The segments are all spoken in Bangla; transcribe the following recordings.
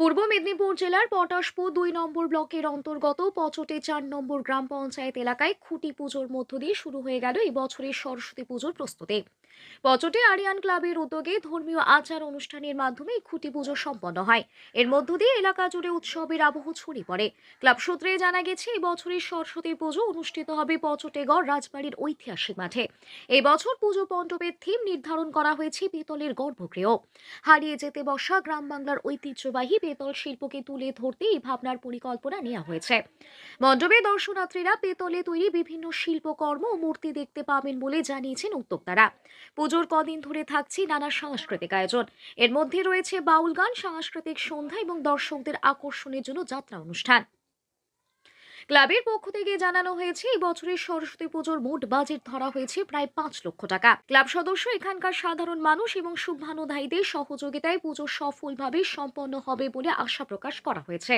পূর্ব মেদিনীপুর জেলার পটাশপুর দুই নম্বর ব্লকের অন্তর্গত পচটে চার নম্বর গ্রাম পঞ্চায়েত এলাকায় খুঁটি পুজোর মধ্য দিয়ে শুরু হয়ে গেল এই বছরের সরস্বতী পুজোর প্রস্তুতি। পচটে আরিয়ান ক্লাবের উদ্যোগে ধর্মীয় আচার অনুষ্ঠানের মাধ্যমে খুঁটি পুজো সম্পন্ন হয়। এর মধ্য দিয়ে এলাকা জুড়ে উৎসবের আবহ ছড়িয়ে পড়ে। ক্লাব সূত্রে জানা গেছে, এই বছরের সরস্বতী পুজো অনুষ্ঠিত হবে পচটেগড় রাজবাড়ির ঐতিহাসিক মাঠে। এই বছর পুজো মণ্ডপের থিম নির্ধারণ করা হয়েছে পিতলের গর্ভগৃহ। হারিয়ে যেতে বসা গ্রাম বাংলার ঐতিহ্যবাহী পেতল শিল্পকে তুলে ধরতে এই ভাবনার পরিকল্পনা নেওয়া হয়েছে। মণ্ডপে দর্শনার্থীরা পেতলে তৈরি বিভিন্ন শিল্পকর্ম ও মূর্তি দেখতে পাবেন বলে জানিয়েছেন উদ্যোক্তারা। পুজোর কদিন ধরে থাকছে নানা সাংস্কৃতিক আয়োজন। এর মধ্যে রয়েছে বাউল গান, সাংস্কৃতিক সন্ধ্যা এবং দর্শকদের আকর্ষণের জন্য যাত্রা অনুষ্ঠান। ক্লাবের পক্ষ থেকে জানানো হয়েছে, এই বছরের সরস্বতী পুজোর মোট বাজেট ধরা হয়েছে প্রায় পাঁচ লক্ষ টাকা। ক্লাব সদস্য, এখানকার সাধারণ মানুষ এবং শুভানুধায়ীদের সহযোগিতায় পুজো সফলভাবে সম্পন্ন হবে বলে আশা প্রকাশ করা হয়েছে।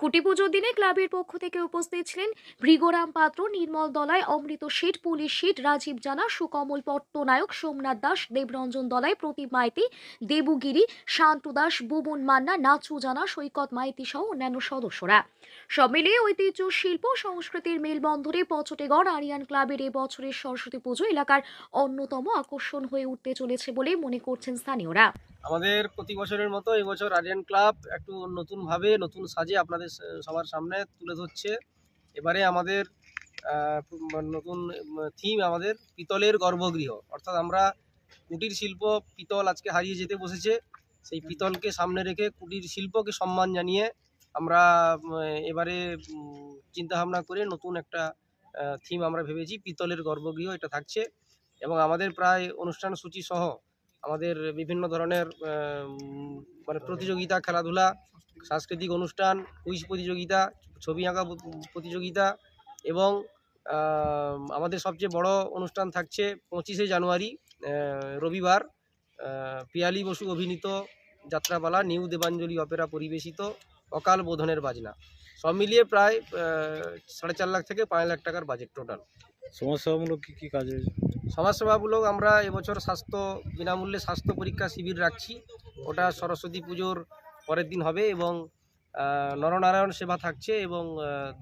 খুঁটি পুজোর দিনে ক্লাবের পক্ষ থেকে উপস্থিত ছিলেন ভৃগরাম পাত্র, নির্মল দলায় অমৃত শেঠ পুলিশ শেঠ রাজীব জানা, সুকমল পট্টনায়ক, সোমনাথ দাস, দেবরঞ্জন দলায় প্রদীপ মাইতি, দেবুগিরি, শান্তু দাস, বুবন মান্না, নাচু জানা, সৈকত মাইতি সহ অন্যান্য সদস্যরা। সব মিলিয়ে ঐতিহ্য শিল্প সংস্কৃতির মেলবন্ধনে পচটেগড় আরিয়ান ক্লাবের এ বছরের সরস্বতী পুজো এলাকার অন্যতম আকর্ষণ হয়ে উঠতে চলেছে বলে মনে করছেন স্থানীয়রা। আমাদের প্রতি বছরের মতো এবছর আরিয়ান ক্লাব একটু নতুনভাবে, নতুন সাজে আপনাদের সবার সামনে তুলে ধরছে। এবারে আমাদের নতুন থিম আমাদের পিতলের গর্ভগৃহ। অর্থাৎ আমরা কুটির শিল্প পিতল আজকে হারিয়ে যেতে বসেছে। সেই পিতলকে সামনে রেখে কুটির শিল্পকে সম্মান জানিয়ে আমরা এবারে চিন্তা ভাবনা করে নতুন একটা থিম আমরা ভেবেছি, পিতলের গর্ভগৃহ এটা থাকছে। এবং আমাদের প্রায় অনুষ্ঠান সূচি সহ আমাদের বিভিন্ন ধরনের মানে প্রতিযোগিতা, খেলাধুলা, সাংস্কৃতিক অনুষ্ঠান কুইজ প্রতিযোগিতা, ছবি আঁকা প্রতিযোগিতা এবং আমাদের সবচেয়ে বড় অনুষ্ঠান থাকছে পঁচিশে জানুয়ারি রবিবার। পিয়ালি বসু অভিনীত যাত্রাপালা, নিউ দেবাঞ্জলি অপেরা পরিবেশিত। অকাল বোধনের বাজনা। সব মিলিয়ে প্রায় সাড়ে চার লাখ থেকে পাঁচ লাখ টাকার বাজেট টোটাল সমাজসেবামূলক কী কী কাজ হয়েছে সমাজসেবামূলক আমরা এবছর স্বাস্থ্য বিনামূল্যে স্বাস্থ্য পরীক্ষা শিবির রাখছি। ওটা সরস্বতী পুজোর পরের দিন হবে এবং নরনারায়ণ সেবা থাকছে এবং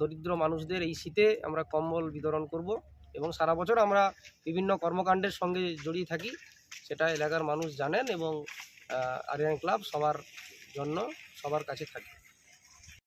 দরিদ্র মানুষদের এই শীতে আমরা কম্বল বিতরণ করব এবং সারা বছর আমরা বিভিন্ন কর্মকাণ্ডের সঙ্গে জড়িয়ে থাকি সেটা এলাকার মানুষ জানেন এবং আরিয়ান ক্লাব সবার জন্য সবার কাছে থাকে।